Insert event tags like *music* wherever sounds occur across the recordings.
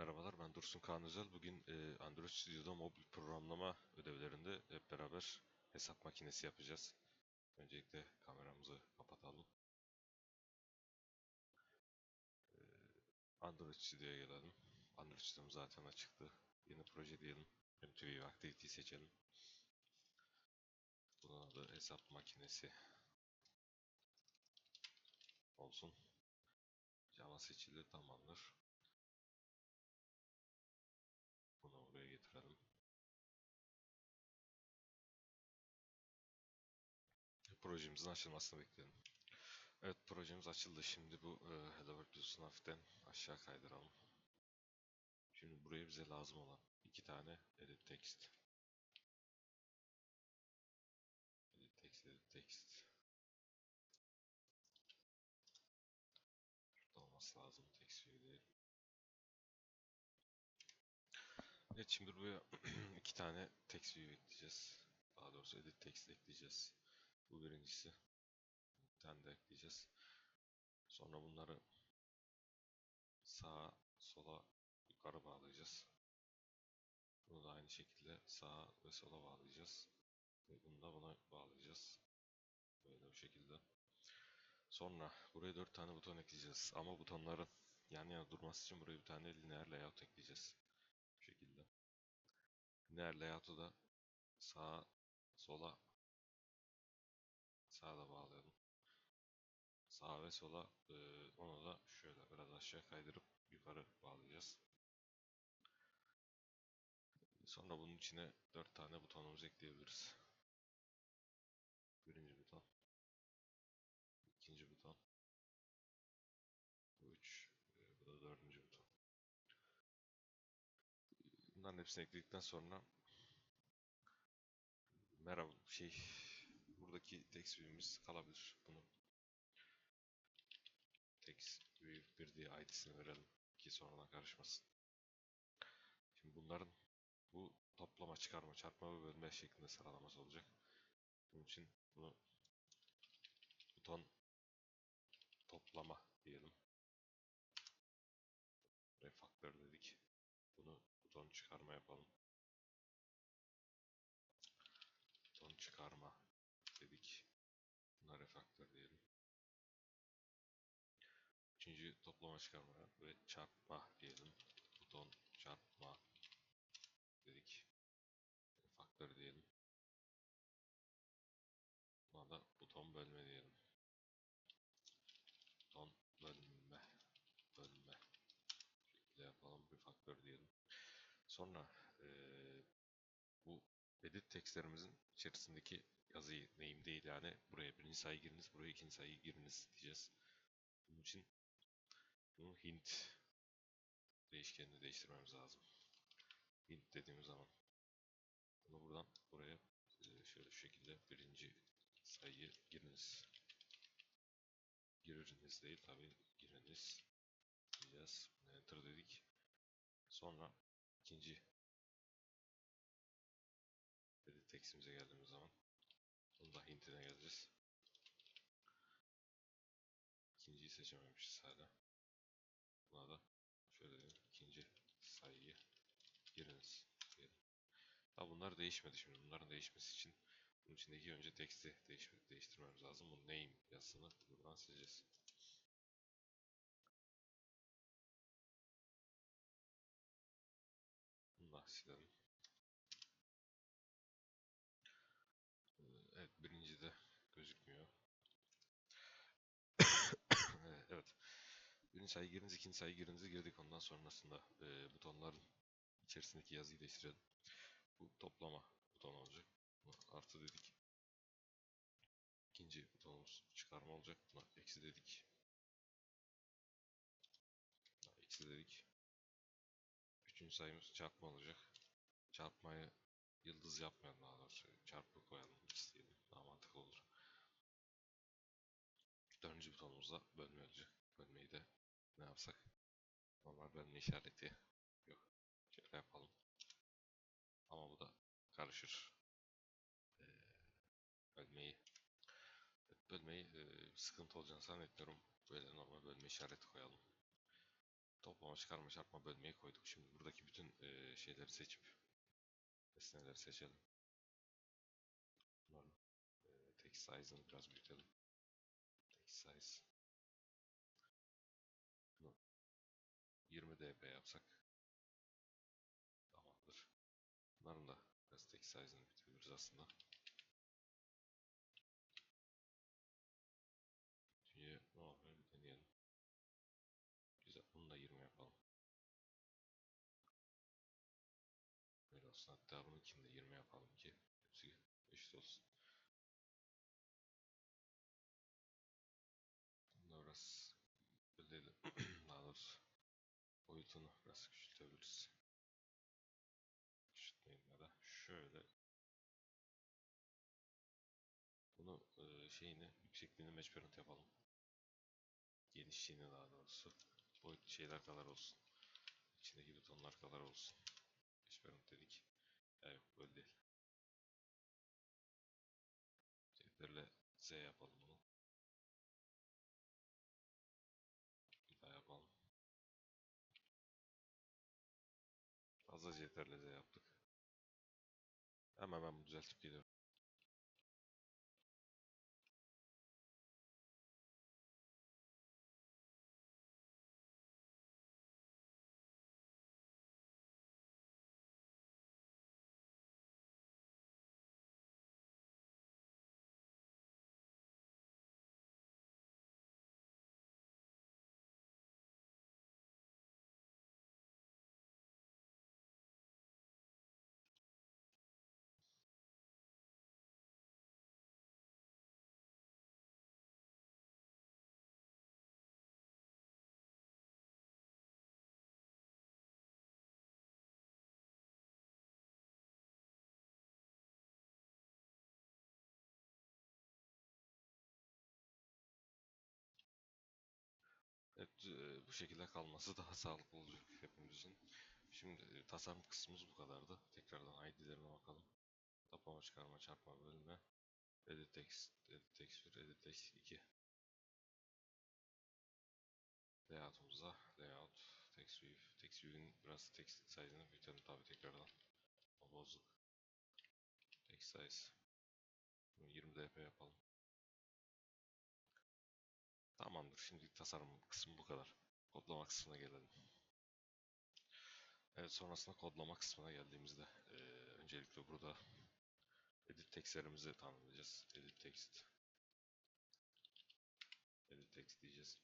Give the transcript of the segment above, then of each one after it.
Merhabalar, ben Dursun Kaan Özel. Bugün e, Android Studio'da mobil programlama ödevlerinde hep beraber hesap makinesi yapacağız. Öncelikle kameramızı kapatalım. E, Android Studio'ya gelelim. Android Studio'm zaten açıktı. Yeni proje diyelim. MTV Activity seçelim. Bunun adı hesap makinesi olsun. Java seçili tamamdır. Projemizin açılmasını bekleyelim. Evet projemiz açıldı. Şimdi bu e, Hello World dosunu hafiften aşağı kaydıralım. Şimdi buraya bize lazım olan iki tane edit text. Edit text, edit text. Şurada olması lazım text view. Evet şimdi buraya *clears throat* iki tane text view ekleyeceğiz. Daha doğrusu edit text ekleyeceğiz. Bu birincisi. Bir tane de ekleyeceğiz. Sonra bunları sağa, sola, yukarı bağlayacağız. Bunu da aynı şekilde sağa ve sola bağlayacağız. Ve bunu da buna bağlayacağız. Böyle bu şekilde. Sonra buraya 4 tane buton ekleyeceğiz. Ama butonların yan yana durması için buraya bir tane lineer layout ekleyeceğiz. Bu şekilde. Lineer layout'u da sağa, sola sağa da bağlayalım. Sağa ve sola e, onu da şöyle biraz aşağı kaydırıp yukarı bağlayacağız. Sonra bunun içine 4 tane butonumuzu ekleyebiliriz. Birinci buton. ikinci buton. Bu üç. e, Bu da dördüncü buton. Bunların hepsini ekledikten sonra merhaba şey buradaki text view'imiz kalabilir. Bunu text view 1 diye id'sini verelim ki sonradan karışmasın. Şimdi bunların bu toplama, çıkarma, çarpma ve bölme şeklinde sıralaması olacak. Bunun için bunu buton toplama diyelim. Refactor dedik. Bunu buton çıkarma yapalım. Buton çıkarma dedik. Buna refactor diyelim. Üçüncü toplama çıkarma ve çarpma diyelim. Buton çarpma dedik. Faktör diyelim. Buna da buton bölme diyelim. Buton bölme. Bölme. Şekilde yapalım. Bir faktör diyelim. Sonra eee, bu edit tekstlerimizin içerisindeki yazıyı neyim değil yani buraya birinci sayı giriniz, buraya ikinci sayı giriniz diyeceğiz. Bunun için bunu hint değişkenini değiştirmemiz lazım. Hint dediğimiz zaman bunu buradan buraya e, şöyle şu şekilde birinci sayıyı giriniz. Giriniz değil tabi giriniz diyeceğiz. Enter dedik. Sonra ikinci edit textimize geldiğimiz zaman bunu da hintine geleceğiz. İkinciyi seçememişiz hala. Buna da şöyle diyelim. ikinci sayıyı giriniz diyelim. Bunlar değişmedi şimdi. Bunların değişmesi için bunun içindeki önce teksti değiş değiştirmemiz lazım. Bu name yazısını buradan sileceğiz. Bunu da silelim. Ee, Evet birinci de gözükmüyor. Ee, evet. Birinci sayı giriniz, ikinci sayı girinizi girdik. Ondan sonrasında e, butonların içerisindeki yazıyı değiştirelim. Bu toplama buton olacak. Buna artı dedik. İkinci butonumuz çıkarma olacak. Buna eksi dedik. Buna eksi dedik. Üçüncü sayımız çarpma olacak. Çarpmayı yıldız yapmayalım daha doğrusu. Çarpı koyalım isteyelim. Daha mantıklı olur. Dördüncü butonumuzda bölme olacak. Bölmeyi de ne yapsak? Normal bölme işareti yok. Şöyle yapalım. Ama bu da karışır. Ee, bölmeyi bölmeyi e, sıkıntı olacağını zannetmiyorum. Böyle normal bölme işareti koyalım. Toplama, çıkarma, çarpma, bölmeyi koyduk. Şimdi buradaki bütün eee, şeyleri seçip nesneleri seçelim. Bunların eee text size'ını biraz büyütelim. Text size. 20 dp yapsak tamamdır. Bunların da text size'ını büyütebiliriz aslında. Şimdi normal bir deneyelim. Güzel. Bunu da 20 yapalım. Böyle olsun. Hatta bununkini de 20 yapalım ki hepsi eşit olsun. Bunu da biraz bölelim. Daha doğrusu boyutunu biraz küçültebiliriz. Küçültmeyelim ya da şöyle bunu e, şeyini yüksekliğini match yapalım. Genişliğini daha doğrusu boyut şeyler kadar olsun. İçindeki butonlar kadar olsun. Match parent dedik. Ya yok böyle değil. Ctrl Z yapalım Z yaptık. Hemen ben bunu düzeltip geliyorum. Evet, e, bu şekilde kalması daha *laughs* sağlıklı olacak hepimiz için. Şimdi e, tasarım kısmımız bu kadardı. Tekrardan ID'lerine bakalım. Toplama, çıkarma, çarpma, bölme. Edit text, edit text 1, edit text 2. Layout'umuza layout, text view. Text view'in biraz text size'ını büyütelim tabi tekrardan. O bozduk. Text size. Bunu 20 dp yapalım. Tamamdır. Şimdi tasarım kısmı bu kadar. Kodlama kısmına gelelim. Evet sonrasında kodlama kısmına geldiğimizde eee, öncelikle burada edit textlerimizi tanımlayacağız. Edit text edit text diyeceğiz.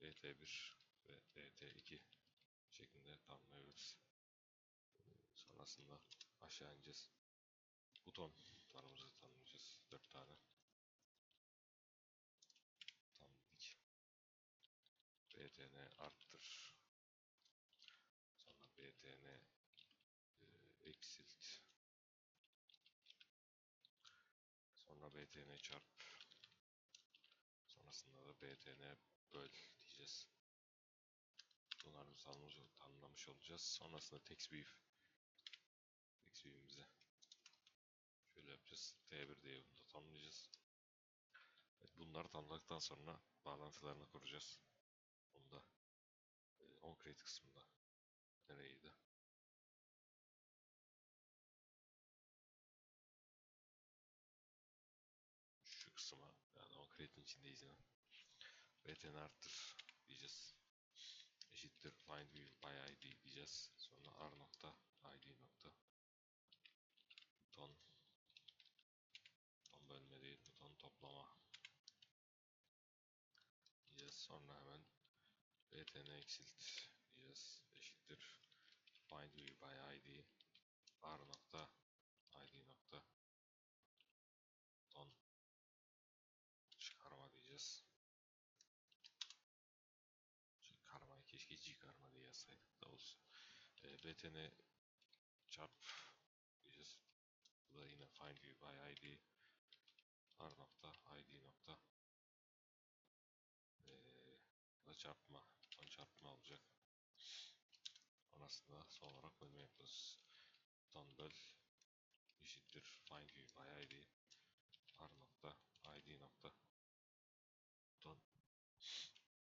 dt1 ve dt2 şeklinde tanımlayabiliriz. Sonrasında aşağı ineceğiz. Butonlarımızı tanımlayacağız. 4 tane. Btn arttır. Sonra btn e, eksilt. Sonra btn çarp. Sonrasında da btn böl diyeceğiz. Bunları tanımlamış, tanımlamış olacağız. Sonrasında text view. Text view'imize şöyle yapacağız. T1 diye bunu da tanımlayacağız. Evet, bunları tanımladıktan sonra bağlantılarını kuracağız. E, onCreate kısmında. Nereydi? Şu kısma yani onCreate'in içindeyiz yine. btn arttır diyeceğiz. Eşittir find view by id diyeceğiz. Sonra r nokta id nokta buton buton bölme değil buton toplama diyeceğiz. Sonra hemen btn eksilt diyeceğiz. Eşittir find view by id r nokta id nokta buton çıkarma diyeceğiz. Çıkarmayı keşke çıkarma diye yazsaydık da olsun. E, btn çarp diyeceğiz. Bu da yine find view by id r nokta id nokta e, da çarpma çarpma olacak. Sonrasında son olarak bölme yapıyoruz. Buton böl eşittir find by id r nokta id nokta buton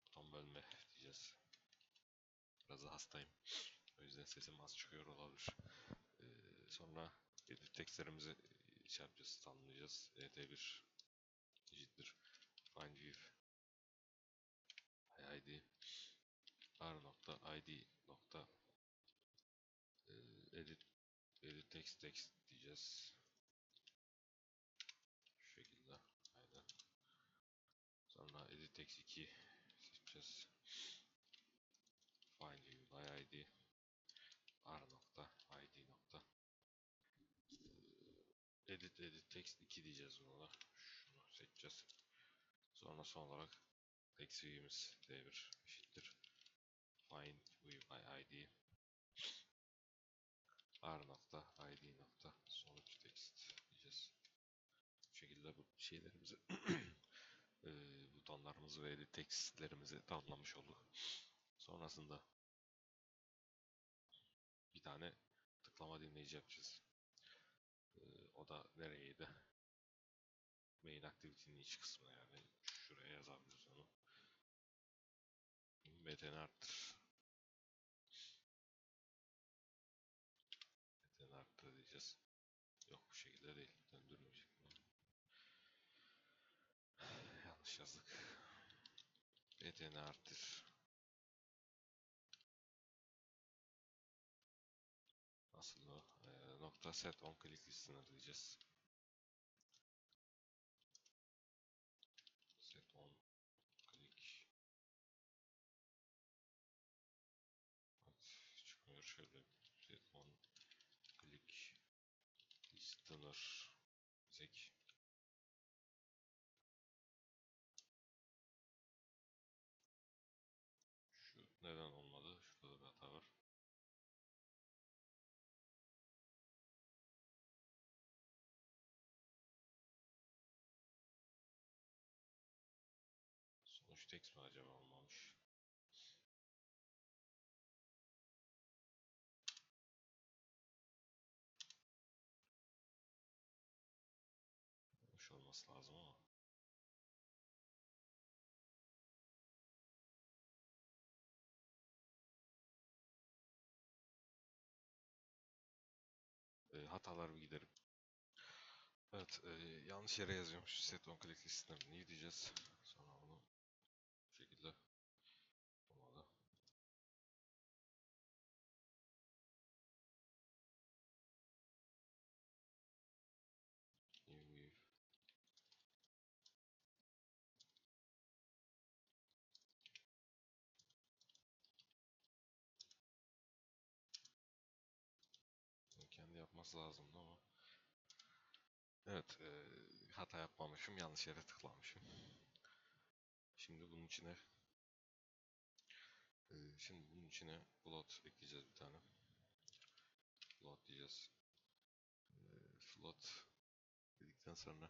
buton bölme diyeceğiz. Biraz da hastayım. O yüzden sesim az çıkıyor olabilir. Ee, sonra edit tekstlerimizi şey yapacağız, tanımlayacağız. E ET1 eşittir find view id r nokta e, edit edit text text diyeceğiz. Şu şekilde. Aynen. Sonra edit text 2 seçeceğiz. Find view by id r nokta id nokta e, edit edit text 2 diyeceğiz buna. Şunu seçeceğiz. Sonra son olarak text view'imiz d1 eşittir. Find view by id r nokta id nokta sonuç text diyeceğiz. Bu şekilde bu şeylerimizi *clears throat* e, butonlarımızı ve edit textlerimizi tamamlamış olduk. Sonrasında bir tane tıklama dinleyici yapacağız. E, o da nereyeydi? Main activity'nin iç kısmına yani şuraya yazabiliriz onu. btn arttır. btn arttır diyeceğiz. Yok bu şekilde değil. Döndürmeyecek. Yanlış yazdık. Btn arttır. Nasıl o? Ee, nokta set on click listener diyeceğiz. Set on click. Evet, çıkmıyor şöyle. Set on click listener diyecek. Şu neden olmadı? Şurada da bir hata var. Text mi acaba olmamış? Olmuş olması lazım ama. E, hatalar bir giderim. Evet, e, yanlış yere yazıyormuş. Set on click listener new diyeceğiz. Sonra bunu bu şekilde olmadı. New view. Bunu kendi yapması lazımdı ama. Evet, e, hata yapmamışım. Yanlış yere tıklamışım. Şimdi bunun içine e, şimdi bunun içine float ekleyeceğiz bir tane. Float diyeceğiz. E, float dedikten sonra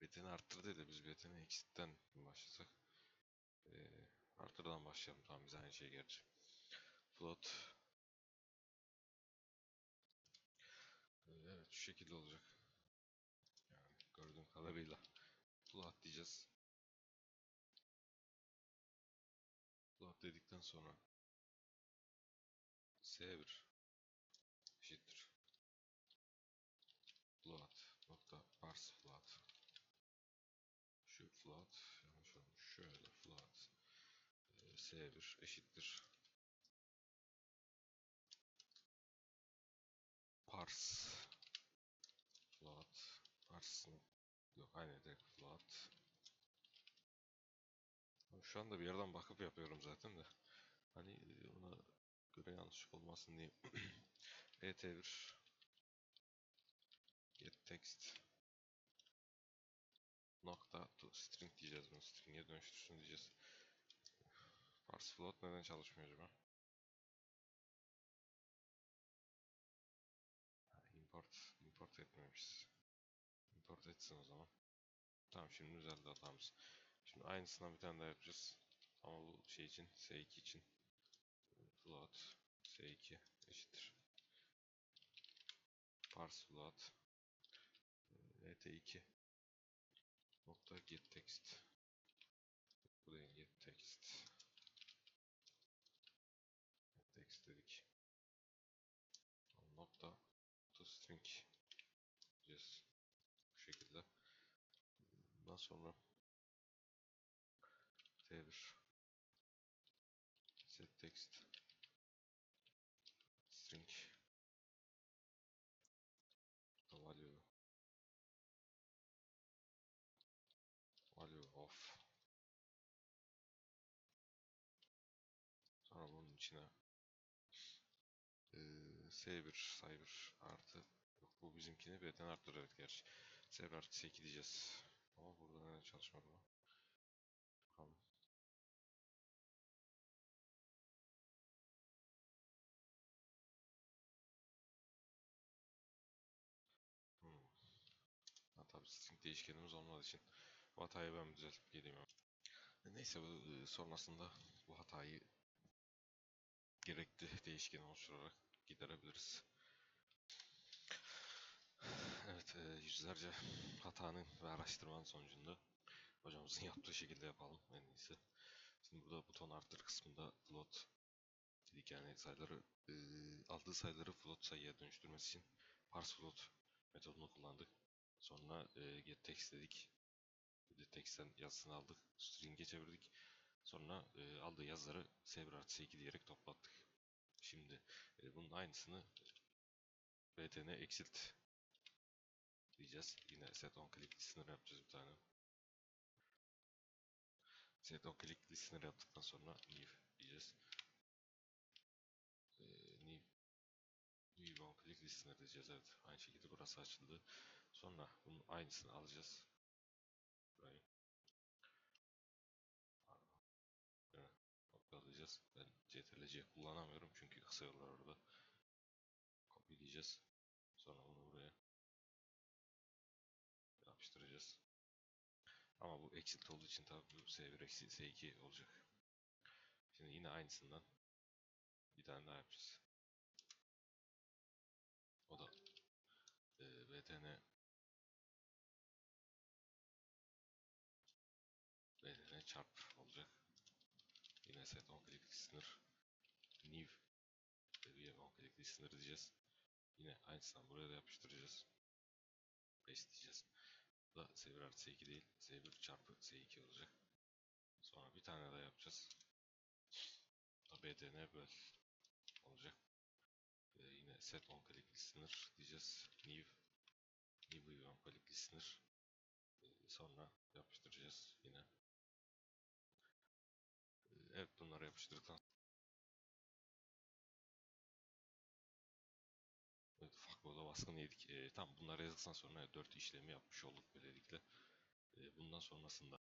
beteni arttır dedi. Biz beteni eksitten başlasak. E, artırdan başlayalım. Tamam biz aynı şey gerçi. Float e, evet şu şekilde olacak. Yani gördüğüm kadarıyla float diyeceğiz. Float dedikten sonra S1 eşittir. Float nokta parse float şu float yanlış olmuş şöyle float e, S1 eşittir parse float parse yok aynı direkt float şu anda bir yerden bakıp yapıyorum zaten de. Hani e, ona göre yanlış olmasın diye *clears throat* et1 get text nokta to string diyeceğiz bunu. String'e dönüştürsün diyeceğiz. Parse float neden çalışmıyor acaba Etsin o zaman. Tamam şimdi düzeldi hatamız. Şimdi aynısından bir tane daha yapacağız. Ama bu şey için S2 için float S2 eşittir. Parse float et2 ee, nokta get text bu da get text get text dedik nokta to string sonra. T1 set text. String. Value. Value of. Sonra bunun içine eee s1 cyber artı yok bu bizimkini b'den arttır evet gerçi. S1 artı s2 diyeceğiz ama burada neden çalışmadı bu bakalım Hmm. Ha, tabii string değişkenimiz olmadığı için bu hatayı ben düzeltip geleyim. Neyse bu e, sonrasında bu hatayı gerekli *laughs* değişken oluşturarak giderebiliriz. Evet, e, yüzlerce hatanın ve araştırmanın sonucunda hocamızın *laughs* yaptığı şekilde yapalım en iyisi. Şimdi burada buton arttır kısmında float dedik yani sayıları e, aldığı sayıları float sayıya dönüştürmesi için parse float metodunu kullandık. Sonra e, get text dedik. Get text'ten yazısını aldık. String'e çevirdik. Sonra e, aldığı yazıları s1 artı s2 diyerek toplattık. Şimdi e, bunun aynısını btn exilt diyeceğiz. Yine set on click listener yapacağız bir tane. Set on click listener yaptıktan sonra new diyeceğiz. E, new new on click listener diyeceğiz. Evet aynı şekilde burası açıldı. Sonra bunun aynısını alacağız. Burayı. Pardon. Kopyalayacağız. Ben CTRL-C kullanamıyorum çünkü kısa yollar orada. Kopyalayacağız. Sonra bunu Ama bu eksilt olduğu için tabii bu S1 eksi S2 olacak. Şimdi yine aynısından bir tane daha yapacağız. O da e, btn btn çarp olacak. Yine set on click listener new bir on click listener diyeceğiz. Yine aynısından buraya da yapıştıracağız. Paste diyeceğiz. Da S1 artı S2 değil. S1 çarpı S2 olacak. Sonra bir tane daha yapacağız. Da btn böl olacak. Ee, yine set on click listener diyeceğiz. New new on click listener. Ee, sonra yapıştıracağız yine. Ee, evet bunları yapıştırdıktan Evet, bir baskın yedik. Ee, tamam bunları yazdıktan sonra 4 işlemi yapmış olduk böylelikle. Ee, bundan sonrasında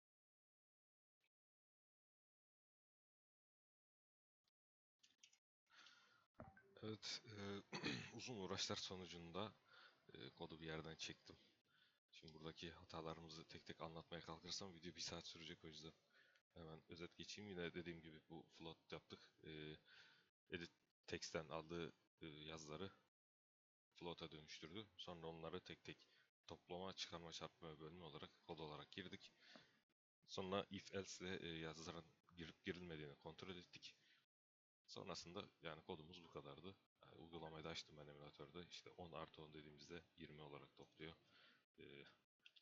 Evet, e, *clears throat* uzun uğraşlar sonucunda e, kodu bir yerden çektim. Şimdi buradaki hatalarımızı tek tek anlatmaya kalkırsam video bir saat sürecek o yüzden. Hemen özet geçeyim. Yine dediğim gibi bu float yaptık. E, edit text'ten aldığı e, yazıları float'a dönüştürdü. Sonra onları tek tek toplama, çıkarma, çarpma ve bölme olarak kod olarak girdik. Sonra if else ile e, yazıların girip girilmediğini kontrol ettik. Sonrasında yani kodumuz bu kadardı. Yani uygulamayı da açtım ben emülatörde. İşte 10 artı 10 dediğimizde 20 olarak topluyor. Ee,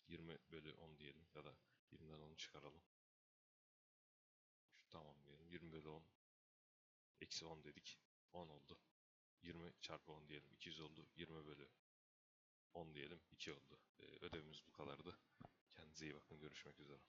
20 bölü 10 diyelim ya da 20'den 10'u çıkaralım. Şu tamam diyelim. 20 bölü 10 eksi 10 dedik. 10 oldu. 20 çarpı 10 diyelim. 200 oldu. 20 bölü 10 diyelim. 2 oldu. Ee, ödevimiz bu kadardı. Kendinize iyi bakın. Görüşmek üzere.